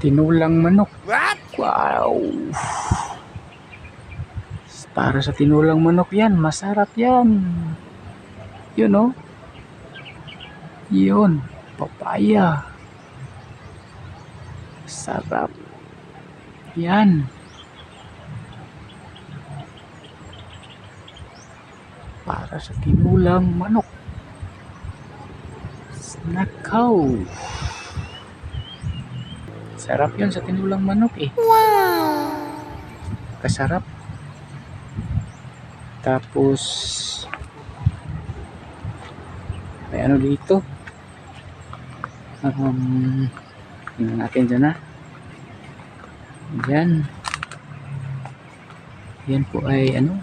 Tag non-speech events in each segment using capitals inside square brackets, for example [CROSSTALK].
Tinulang manok. What? Wow! Para sa tinulang manok yan, masarap yan. Yun oh. Yun, papaya. Sarap. Yan. Para sa tinulang manok. Nakaw. Sarap yun sa tinulang manok eh. Kasarap. Tapos, may ano dito. Um, tingnan natin dyan na. Yan. Yan po ay ano?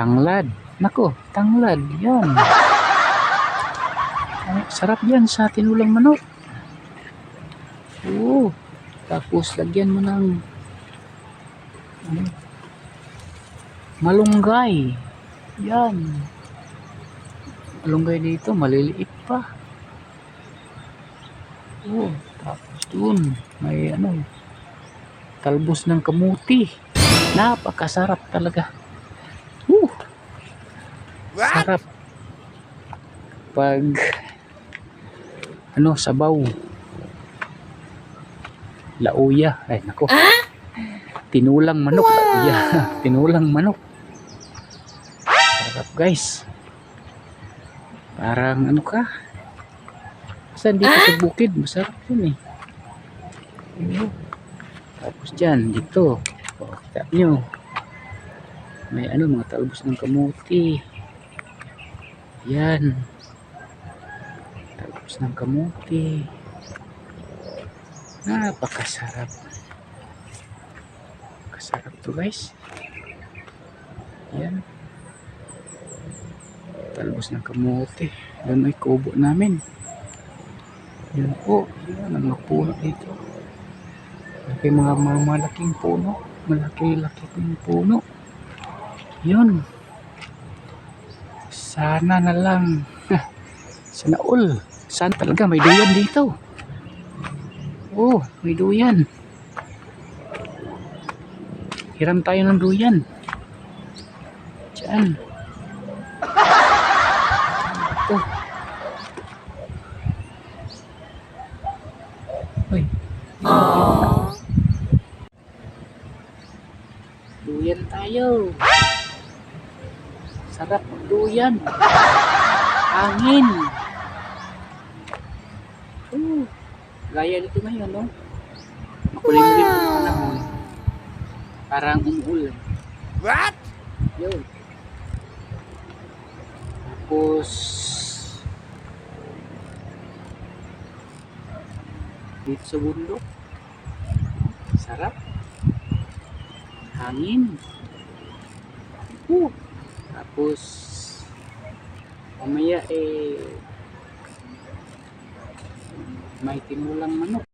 Tanglad. Nako, tanglad. Yan. Sarap yan sa tinulang manok. Tapos, lagyan mo ng ano, malunggay. Yan. Malunggay dito, maliliit pa. Oo. Tapos dun, may ano, talbos ng kamuti. Napakasarap talaga. Woo! Sarap. Pag ano, sabaw. Lauya. Ay, nako. Tinulang manok. Lauya. [LAUGHS] Tinulang manok. Sarap, guys. Parang ano ka? Basta dito sa bukid. Masarap yun eh. Ayun. Tapos dyan, dito. O, kita nyo. May ano, mga talbos ng kamuti. Yan. Talbos ng kamuti. Napakasarap. Kasarap to guys. Yan. Talbos ng kamuti. Yan ay kubo namin. Yan po. Yan ang mga puno dito. Malaki mga, mga malaking puno. Malaki-laki yung puno. Yun. Sana na lang. [LAUGHS] Sana all. Sana talaga may duyan dito. Oh, may duyan. Hiram tayo ng duyan. Diyan. Ito. Uy. Duyan tayo. Sarap duyan. Hangin. Uh, gaya dito ngayon, no? Makulimlim ang panahon. Parang umuulan. What? Yun. Tapos, dito sa bundok. Sarap. Hangin. Uh. Tapos, mamaya eh, may tinulang manok.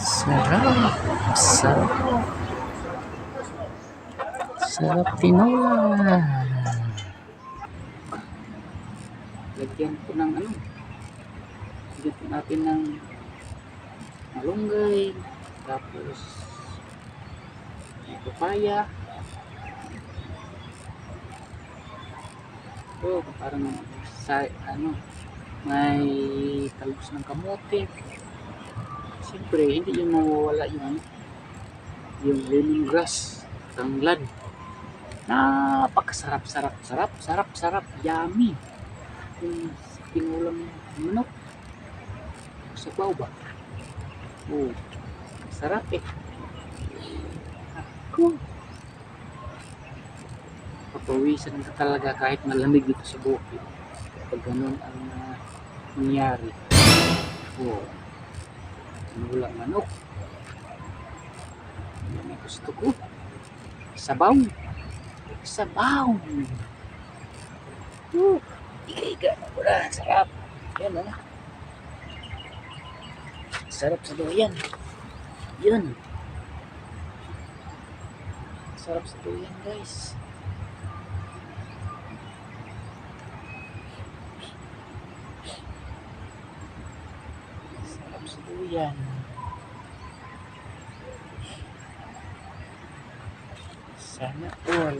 Sarap. Sarap. Sarap tinola. Lagyan ko ng ano. Lagyan natin ng malunggay. Tapos may papaya. Oh, parang sa ano may talbos ng kamote. Siyempre, hindi yung mawawala yung ano, yung lemongrass, tanglad. Napakasarap, sarap, sarap, sarap, sarap, yummy. Yung pinulang manok. Sabaw ba? Oh, sarap eh. Ako. Papawisan ka talaga kahit malamig dito sa bukid. Pag ganun ang uh, nangyari. Oh. Pinulang manok. Yan ang gusto ko. Sabaw. Sabaw. Uh, iga-iga na na. Sarap. Yan na. Sarap sa doyan. Yun. Sarap sa doyan guys. Yan. Sana all.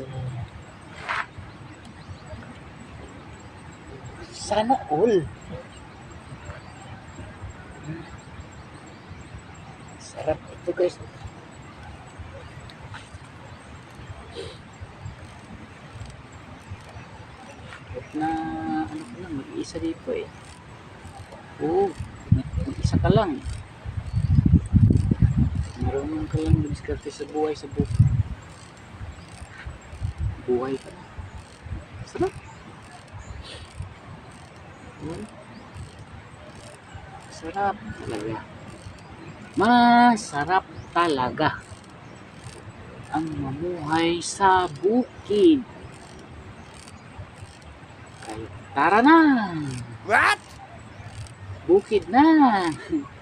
Sana all. Sarap ito guys. Na ano ko lang, mag-iisa dito eh. Oo, mag- mag-isa ka lang. Marunong ka lang dumiskarte sa buhay sa bu buhay ka. Sarap. Hmm. Sarap talaga. Masarap talaga ang mamuhay sa bukid. Kaya tara na! What? Bukid na! [LAUGHS]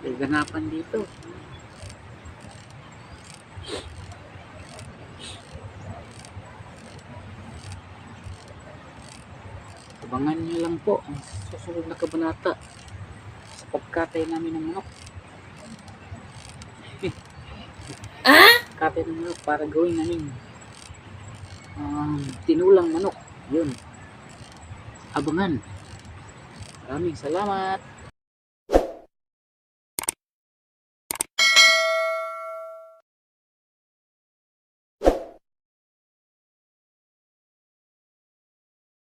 May ganapan dito. Abangan niyo lang po ang susunod na kabanata sa pagkatay namin ng manok. Katay ng manok para gawin namin um, tinulang manok. Yun. Abangan. Maraming salamat.